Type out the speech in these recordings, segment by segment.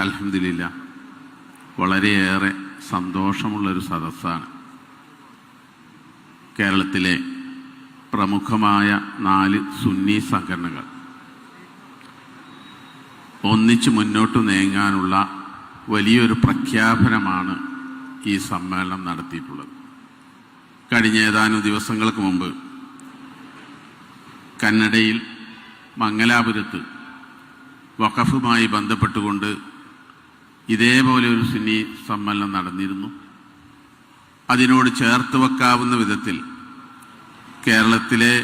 അലഹമില്ല വളരെയേറെ സന്തോഷമുള്ളൊരു സദസ്സാണ്. കേരളത്തിലെ പ്രമുഖമായ നാല് സുന്നി സംഘടനകൾ. ഒന്നിച്ച് മുന്നോട്ട് നീങ്ങാനുള്ള വലിയൊരു പ്രഖ്യാപനമാണ് ഈ സമ്മേളനം നടത്തിയിട്ടുള്ളത്. കഴിഞ്ഞ ഏതാനും ദിവസങ്ങൾക്ക് മുമ്പ് കന്നഡയിൽ മംഗലാപുരത്ത് വഖഫുമായി ബന്ധപ്പെട്ടുകൊണ്ട് ഇതേപോലെ ഒരു സുന്നി സമ്മേളനം നടന്നിരുന്നു. അതിനോട് ചേർത്ത് വെക്കാവുന്ന വിധത്തിൽ കേരളത്തിലെ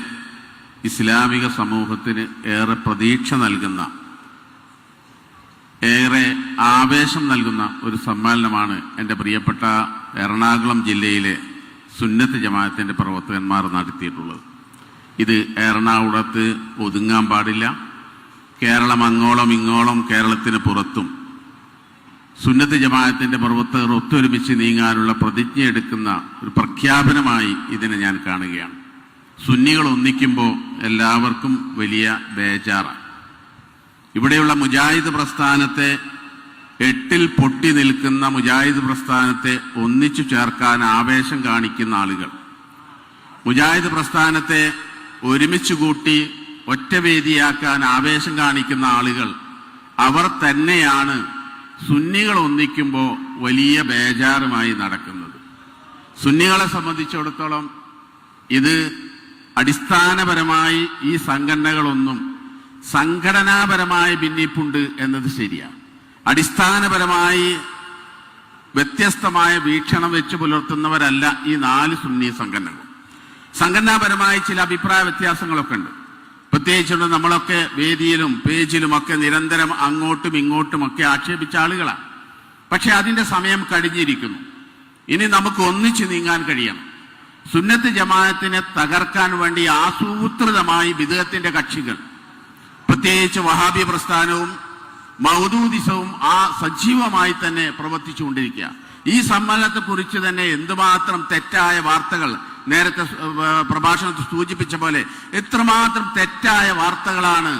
ഇസ്ലാമിക സമൂഹത്തിന് ഏറെ പ്രതീക്ഷ നൽകുന്ന ഏറെ ആവേശം നൽകുന്ന ഒരു സമ്മേളനമാണ് എന്റെ പ്രിയപ്പെട്ട എറണാകുളം ജില്ലയിലെ സുന്നത്ത് ജമാഅത്തിന്റെ പ്രവർത്തകന്മാർ നടത്തിയിട്ടുള്ളത്. ഇത് എറണാകുളത്ത് ഒതുങ്ങാൻ പാടില്ല. കേരളം അങ്ങോളം ഇങ്ങോളം കേരളത്തിന് പുറത്തും സുന്നത്ത് ജമാഅത്തിന്റെ പ്രവർത്തകർ ഒത്തൊരുമിച്ച് നീങ്ങാനുള്ള പ്രതിജ്ഞ എടുക്കുന്ന ഒരു പ്രഖ്യാപനമായി ഇതിനെ ഞാൻ കാണുകയാണ്. സുന്നികൾ ഒന്നിക്കുമ്പോൾ എല്ലാവർക്കും വലിയ ബേജാറാണ്. ഇവിടെയുള്ള മുജാഹിദ് പ്രസ്ഥാനത്തെ എട്ടിൽ പൊട്ടി നിൽക്കുന്ന മുജാഹിദ് പ്രസ്ഥാനത്തെ ഒന്നിച്ചു ചേർക്കാൻ ആവേശം കാണിക്കുന്ന ആളുകൾ. മുജാഹിദ് പ്രസ്ഥാനത്തെ ഒരുമിച്ച് കൂട്ടി ഒറ്റവേദിയാക്കാൻ ആവേശം കാണിക്കുന്ന ആളുകൾ അവർ തന്നെയാണ് സുന്നികൾ ഒന്നിക്കുമ്പോൾ വലിയ ബേജാറുമായി നടക്കുന്നത്. സുന്നികളെ സംബന്ധിച്ചിടത്തോളം ഇത് അടിസ്ഥാനപരമായി ഈ സംഘടനകളൊന്നും സംഘടനാപരമായ ഭിന്നിപ്പുണ്ട് എന്നത് ശരിയാണ്. അടിസ്ഥാനപരമായി വ്യത്യസ്തമായ വീക്ഷണം വെച്ച് പുലർത്തുന്നവരല്ല ഈ നാല് സുന്നി സംഘടനകൾ. സംഘടനാപരമായി ചില അഭിപ്രായ വ്യത്യാസങ്ങളൊക്കെ ഉണ്ട്. പ്രത്യേകിച്ചുകൊണ്ട് നമ്മളൊക്കെ വേദിയിലും പേജിലും ഒക്കെ നിരന്തരം അങ്ങോട്ടും ഇങ്ങോട്ടും ഒക്കെ ആക്ഷേപിച്ച ആളുകളാണ്. പക്ഷെ അതിന്റെ സമയം കഴിഞ്ഞിരിക്കുന്നു. ഇനി നമുക്ക് ഒന്നിച്ചു നീങ്ങാൻ കഴിയണം. സുന്നത്ത് ജമാഅത്തിനെ തകർക്കാൻ വേണ്ടി ആസൂത്രിതമായി വിദേഹത്തിന്റെ കക്ഷികൾ പ്രത്യേകിച്ച് വഹാബി പ്രസ്ഥാനവും മൗദൂദിസവും ആ സജീവമായി തന്നെ പ്രവർത്തിച്ചുകൊണ്ടിരിക്കുക ഈ സമ്മേളനത്തെ കുറിച്ച് തന്നെ എന്തുമാത്രം തെറ്റായ വാർത്തകൾ നേരത്തെ പ്രഭാഷണത്തിൽ സൂചിപ്പിച്ച പോലെ എത്രമാത്രം തെറ്റായ വാർത്തകളാണ്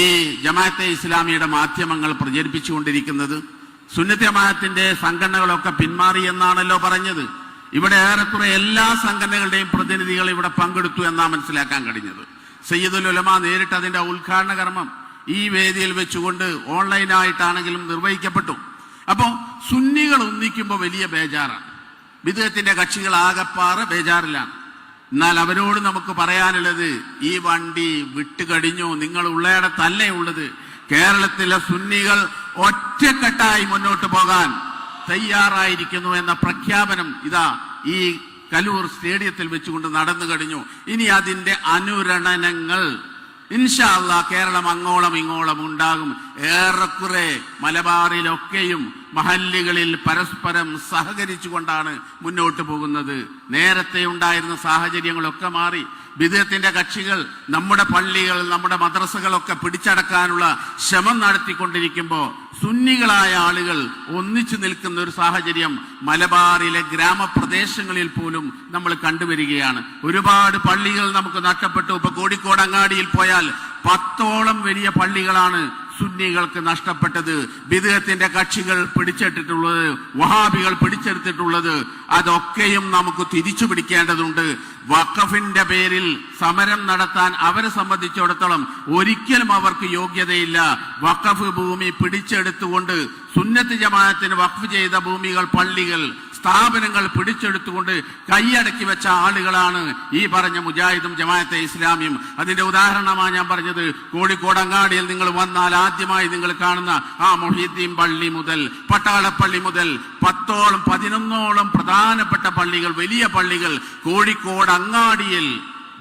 ഈ ജമാഅത്തെ ഇസ്ലാമിയുടെ മാധ്യമങ്ങൾ പ്രചരിപ്പിച്ചുകൊണ്ടിരിക്കുന്നത്. സുന്നത്ത് സംഘടനകളൊക്കെ പിന്മാറി എന്നാണല്ലോ പറഞ്ഞത്. ഇവിടെ ഏറെക്കുറെ എല്ലാ സംഘടനകളുടെയും പ്രതിനിധികൾ ഇവിടെ പങ്കെടുത്തു എന്നാ മനസ്സിലാക്കാൻ കഴിഞ്ഞത്. സയ്യിദുൽ ഉലമ നേരിട്ട് അതിന്റെ ഉദ്ഘാടന കർമ്മം ഈ വേദിയിൽ വെച്ചുകൊണ്ട് ഓൺലൈനായിട്ടാണെങ്കിലും നിർവഹിക്കപ്പെട്ടു. അപ്പോൾ സുന്നികൾ ഒന്നിക്കുമ്പോൾ വലിയ ബേജാറാണ്. വിദേഹത്തിന്റെ കക്ഷികൾ ആകെപ്പാറ ബേജാറിലാണ്. എന്നാൽ അവരോട് നമുക്ക് പറയാനുള്ളത് ഈ വണ്ടി വിട്ടുകടിഞ്ഞു. നിങ്ങൾ ഉള്ളയിടത്തല്ലേ ഉള്ളത്. കേരളത്തിലെ സുന്നികൾ ഒറ്റക്കെട്ടായി മുന്നോട്ട് പോകാൻ തയ്യാറായിരിക്കുന്നു എന്ന പ്രഖ്യാപനം ഇതാ ഈ കലൂർ സ്റ്റേഡിയത്തിൽ വെച്ചുകൊണ്ട് നടന്നു കഴിഞ്ഞു ഇനി അതിന്റെ അനുരണനങ്ങൾ ഇൻഷാല്ല കേരളം അങ്ങോളം ഇങ്ങോളം ഉണ്ടാകും. ഏറെക്കുറെ മലബാറിലൊക്കെയും മഹല്ലുകളിൽ പരസ്പരം സഹകരിച്ചുകൊണ്ടാണ് മുന്നോട്ട് പോകുന്നത്. നേരത്തെ ഉണ്ടായിരുന്ന സാഹചര്യങ്ങളൊക്കെ മാറി. വിദേഹത്തിന്റെ കക്ഷികൾ നമ്മുടെ പള്ളികൾ നമ്മുടെ മദ്രസകളൊക്കെ പിടിച്ചടക്കാനുള്ള ശ്രമം നടത്തിക്കൊണ്ടിരിക്കുമ്പോൾ സുന്നികളായ ആളുകൾ ഒന്നിച്ചു നിൽക്കുന്ന ഒരു സാഹചര്യം മലബാറിലെ ഗ്രാമപ്രദേശങ്ങളിൽ പോലും നമ്മൾ കണ്ടുവരികയാണ്. ഒരുപാട് പള്ളികൾ നമുക്ക് നഷ്ടപ്പെട്ടു. ഇപ്പൊ കോഴിക്കോട് അങ്ങാടിയിൽ പോയാൽ പത്തോളം വലിയ പള്ളികളാണ് സുന്നികൾക്ക് നഷ്ടപ്പെട്ടത് വിദേഹത്തിന്റെ കക്ഷികൾ പിടിച്ചെടുത്തിട്ടുള്ളത് വഹാബികൾ പിടിച്ചെടുത്തിട്ടുള്ളത് അതൊക്കെയും നമുക്ക് തിരിച്ചു പിടിക്കേണ്ടതുണ്ട്. വഖഫിന്റെ പേരിൽ സമരം നടത്താൻ അവരെ സംബന്ധിച്ചിടത്തോളം ഒരിക്കലും അവർക്ക് യോഗ്യതയില്ല. വഖഫ് ഭൂമി പിടിച്ചെടുത്തുകൊണ്ട് സുന്നത്ത് ജമാനത്തിന് വഖഫ് ചെയ്ത ഭൂമികൾ പള്ളികൾ സ്ഥാപനങ്ങൾ പിടിച്ചെടുത്തുകൊണ്ട് കൈയടക്കി വെച്ച ആളുകളാണ് ഈ പറഞ്ഞ മുജാഹിദും ജമാഅത്തെ ഇസ്ലാമിയും. അതിന്റെ ഉദാഹരണമാണ് ഞാൻ പറഞ്ഞത്. കോഴിക്കോട് അങ്ങാടിയിൽ നിങ്ങൾ വന്നാൽ ആദ്യമായി നിങ്ങൾ കാണുന്ന ആ മൊഹീദ്ദീൻ പള്ളി മുതൽ പട്ടാളപ്പള്ളി മുതൽ പത്തോളം പതിനൊന്നോളം പ്രധാനപ്പെട്ട പള്ളികൾ വലിയ പള്ളികൾ കോഴിക്കോട് അങ്ങാടിയിൽ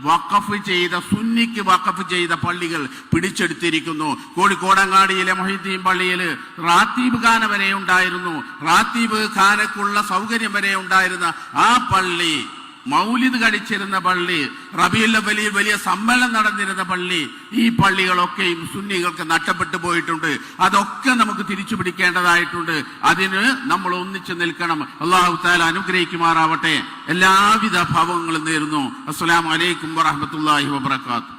വഖഫ് ചെയ്ത സുന്നിക്ക് വഖഫ് ചെയ്ത പള്ളികൾ പിടിച്ചെടുത്തിരിക്കുന്നു. കോഴിക്കോടങ്ങാടിയിലെ മൊഹീദ്ദീൻ പള്ളിയിൽ റാത്തീബ് ഖാന വരെ ഉണ്ടായിരുന്നു. റാത്തീബ് ഖാനക്കുള്ള സൗകര്യം വരെ ഉണ്ടായിരുന്ന ആ പള്ളി മൗലിദ് കഴിച്ചിരുന്ന പള്ളി റബിയുള്ള വലിയ വലിയ സമ്മേളനം നടന്നിരുന്ന പള്ളി ഈ പള്ളികളൊക്കെയും സുന്നികൾക്ക് നഷ്ടപ്പെട്ടു പോയിട്ടുണ്ട്. അതൊക്കെ നമുക്ക് തിരിച്ചു പിടിക്കേണ്ടതായിട്ടുണ്ട്. അതിന് നമ്മൾ ഒന്നിച്ചു നിൽക്കണം. അള്ളാഹു താല അനുഗ്രഹിക്കുമാറാവട്ടെ. എല്ലാവിധ ഭാവങ്ങളും നേരുന്നു. അസ്സലാമലൈക്കും വറഹമത്തല്ലാഹി വബർക്കാത്തു